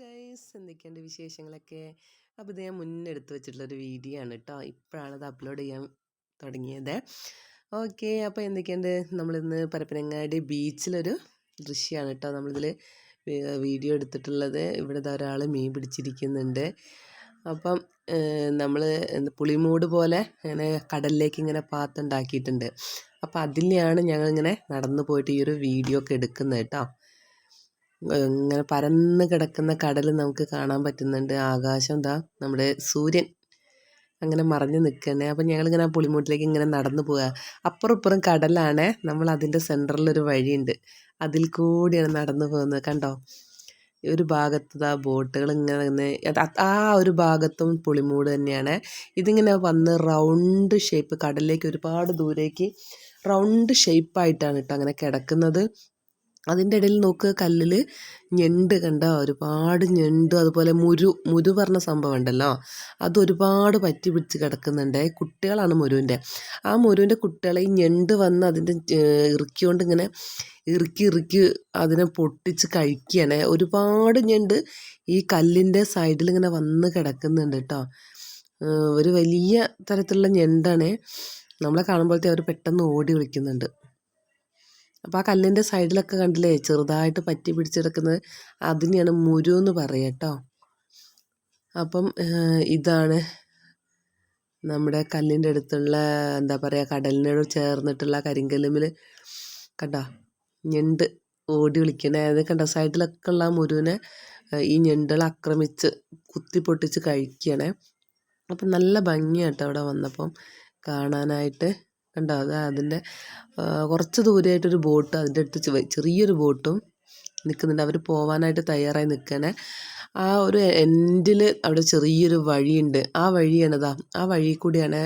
Guys എന്തൊക്കെയുണ്ട് വിശേഷങ്ങളൊക്കെ? അപ്പോൾ ഇത് ഞാൻ മുന്നേ എടുത്ത് വെച്ചിട്ടുള്ളൊരു വീഡിയോ ആണ് കേട്ടോ ഇപ്പോഴാണ് ഇത് അപ്ലോഡ് ചെയ്യാൻ തുടങ്ങിയത്. ഓക്കെ അപ്പോൾ എന്തൊക്കെയുണ്ട്? നമ്മളിന്ന് പരപ്പനങ്ങാടി ബീച്ചിലൊരു ദൃശ്യമാണ് കേട്ടോ നമ്മളിതിൽ വീഡിയോ എടുത്തിട്ടുള്ളത്. ഇവിടെ ഒരാൾ മീൻ പിടിച്ചിരിക്കുന്നുണ്ട്. അപ്പം നമ്മൾ പുളിമൂട് പോലെ ഇങ്ങനെ കടലിലേക്ക് ഇങ്ങനെ പാത്തുണ്ടാക്കിയിട്ടുണ്ട് അപ്പോൾ അതിലെയാണ് ഞങ്ങളിങ്ങനെ നടന്നു പോയിട്ട് ഈ ഒരു വീഡിയോ ഒക്കെ എടുക്കുന്നത് കേട്ടോ ഇങ്ങനെ പരന്ന് കിടക്കുന്ന കടൽ നമുക്ക് കാണാൻ പറ്റുന്നുണ്ട്. ആകാശം എന്താ നമ്മുടെ സൂര്യൻ അങ്ങനെ മറഞ്ഞു നിൽക്കണേ. അപ്പം ഞങ്ങളിങ്ങനെ ആ പുളിമൂട്ടിലേക്ക് ഇങ്ങനെ നടന്നു പോവുക അപ്പുറം ഇപ്പുറം കടലാണ് നമ്മൾ അതിന്റെ സെന്ററിലൊരു വഴിയുണ്ട്. അതിൽ കൂടിയാണ് നടന്നു പോകുന്നത്. കണ്ടോ? ഒരു ഭാഗത്ത് ആ ബോട്ടുകൾ ഇങ്ങനെ ആ ഒരു ഭാഗത്തും പുളിമൂട് തന്നെയാണ്. ഇതിങ്ങനെ വന്ന് റൗണ്ട് ഷേപ്പ് കടലിലേക്ക് ഒരുപാട് ദൂരേക്ക് റൗണ്ട് ഷേപ്പായിട്ടാണ് കേട്ടോ അങ്ങനെ കിടക്കുന്നത്. അതിന്റെ ഇടയിൽ നോക്ക് കല്ലിൽ ഞെണ്ട് കണ്ട ഒരുപാട് ഞെണ്ട് അതുപോലെ മുരു മുരു പറഞ്ഞ സംഭവം ഉണ്ടല്ലോ? അത് ഒരുപാട് പറ്റി പിടിച്ച് കിടക്കുന്നുണ്ട്. കുട്ടികളാണ് മുരുവിന്റെ. ആ മുരുവിന്റെ കുട്ടികളെ ഈ ഞെണ്ട് വന്ന് അതിന്റെ ഇറുക്കിക്കൊണ്ട് ഇങ്ങനെ ഇറുക്കി ഇറുക്കി അതിനെ പൊട്ടിച്ച് കഴിക്കുകയാണ്. ഒരുപാട് ഞെണ്ട് ഈ കല്ലിന്റെ സൈഡിൽ ഇങ്ങനെ വന്ന് കിടക്കുന്നുണ്ട് കേട്ടോ. ഒരു വലിയ തരത്തിലുള്ള ഞെണ്ടാണ്. നമ്മളെ കാണുമ്പോഴത്തെ അവർ പെട്ടെന്ന് ഓടി വിളിക്കുന്നുണ്ട്. അപ്പോൾ ആ കല്ലിന്റെ സൈഡിലൊക്കെ കണ്ടില്ലേ ചെറുതായിട്ട് പറ്റി പിടിച്ചെടുക്കുന്നത് അതിനെയാണ് മുരു എന്ന് പറയുക കേട്ടോ അപ്പം ഇതാണ് നമ്മുടെ കല്ലിന്റെ അടുത്തുള്ള എന്താ പറയുക കടലിനോട് ചേർന്നിട്ടുള്ള കരിങ്കല്ലുമിൽ കണ്ടോ? ഞണ്ട് ഓടി വിളിക്കണേ. അത് കണ്ട സൈഡിലൊക്കെ ഉള്ള മുരുവിനെ ഈ ഞണ്ടുകൾ ആക്രമിച്ച് കുത്തി പൊട്ടിച്ച് കഴിക്കണേ. അപ്പം നല്ല ഭംഗിയാട്ടോ അവിടെ വന്നപ്പം. കാണാനായിട്ട്. കണ്ടോ? അത് അതിന്റെ കുറച്ച് ദൂരെയായിട്ടൊരു ബോട്ട് അതിന്റെ അടുത്ത് ചെറിയൊരു ബോട്ടും നിൽക്കുന്നുണ്ട് അവർ പോവാനായിട്ട് തയ്യാറായി നിൽക്കണേ ആ ഒരു എൻഡിൽ അവിടെ ചെറിയൊരു വഴിയുണ്ട്. ആ വഴിയാണിതാ ആ വഴി കൂടിയാണ്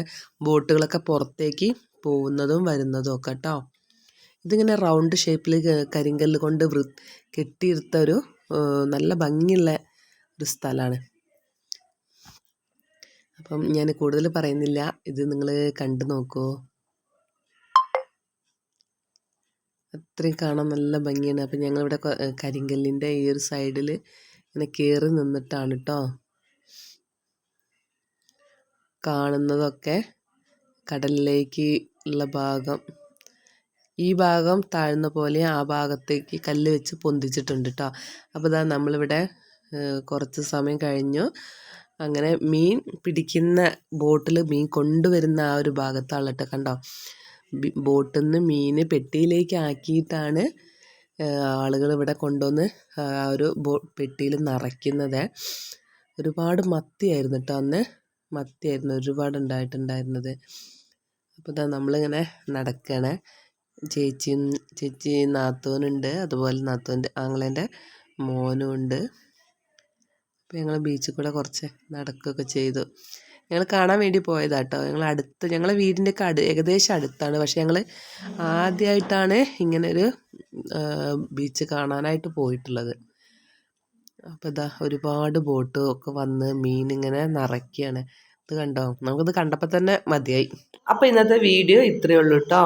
ബോട്ടുകളൊക്കെ പുറത്തേക്ക് പോകുന്നതും വരുന്നതും ഒക്കെ കേട്ടോ. ഇതിങ്ങനെ റൗണ്ട് ഷേപ്പിൽ കരിങ്കല്ല് കൊണ്ട് വൃ കെട്ടിയെടുത്ത ഒരു നല്ല ഭംഗിയുള്ള ഒരു സ്ഥലമാണ്. അപ്പം ഞാൻ കൂടുതൽ പറയുന്നില്ല. ഇത് നിങ്ങൾ കണ്ടു നോക്കൂ. അത്രയും കാണാൻ നല്ല ഭംഗിയാണ്. അപ്പം ഞങ്ങളിവിടെ കരിങ്കല്ലിന്റെ ഈ ഒരു സൈഡിൽ ഇങ്ങനെ കയറി നിന്നിട്ടാണ് കേട്ടോ കാണുന്നതൊക്കെ കടലിലേക്ക് ഉള്ള ഭാഗം. ഈ ഭാഗം താഴ്ന്ന പോലെ ആ ഭാഗത്തേക്ക് കല്ല് വെച്ച് പൊന്തിച്ചിട്ടുണ്ട് കേട്ടോ അപ്പോൾ ഇതാ നമ്മളിവിടെ കുറച്ച് സമയം കഴിഞ്ഞു. അങ്ങനെ മീൻ പിടിക്കുന്ന ബോട്ടിൽ മീൻ കൊണ്ടുവരുന്ന ആ ഒരു ഭാഗത്താണ് കേട്ടോ കണ്ടോ? ബോട്ടിൽ നിന്ന് മീൻ പെട്ടിയിലേക്ക് ആക്കിയിട്ടാണ് ആളുകൾ ഇവിടെ കൊണ്ടുവന്ന് ആ ഒരു ബോ പെട്ടിയിൽ നിറയ്ക്കുന്നത്. ഒരുപാട് മത്തിയായിരുന്നു കേട്ടോ അന്ന്. മത്തിയായിരുന്നു ഒരുപാട് ഉണ്ടായിട്ടുണ്ടായിരുന്നത്. അപ്പോൾ ഇതാ നമ്മളിങ്ങനെ നടക്കണേ. ചേച്ചിയും ചേച്ചി നാത്തോനുണ്ട്. അതുപോലെ നാത്തോന്റെ ആങ്ങളേന്റെ മോനും ഉണ്ട് അപ്പോൾ ഞങ്ങൾ ബീച്ചിൽ കൂടെ കുറച്ച് നടക്കുകയൊക്കെ ചെയ്തു. ഞങ്ങൾ കാണാൻ വേണ്ടി പോയതാണ് കേട്ടോ ഞങ്ങൾ അടുത്ത് ഞങ്ങളെ വീടിന്റെ ഒക്കെ അടു ഏകദേശം അടുത്താണ്. പക്ഷേ ഞങ്ങൾ ആദ്യമായിട്ടാണ് ഇങ്ങനൊരു ബീച്ച് കാണാനായിട്ട് പോയിട്ടുള്ളത്. അപ്പോൾ ഇതാ ഒരുപാട് ബോട്ട് ഒക്കെ വന്ന് മീൻ ഇങ്ങനെ നിറയ്ക്കുകയാണ് ഇത് കണ്ടോ? നമുക്കിത് കണ്ടപ്പോൾ തന്നെ മതിയായി. അപ്പോൾ ഇന്നത്തെ വീഡിയോ ഇത്രയേ ഉള്ളൂ കേട്ടോ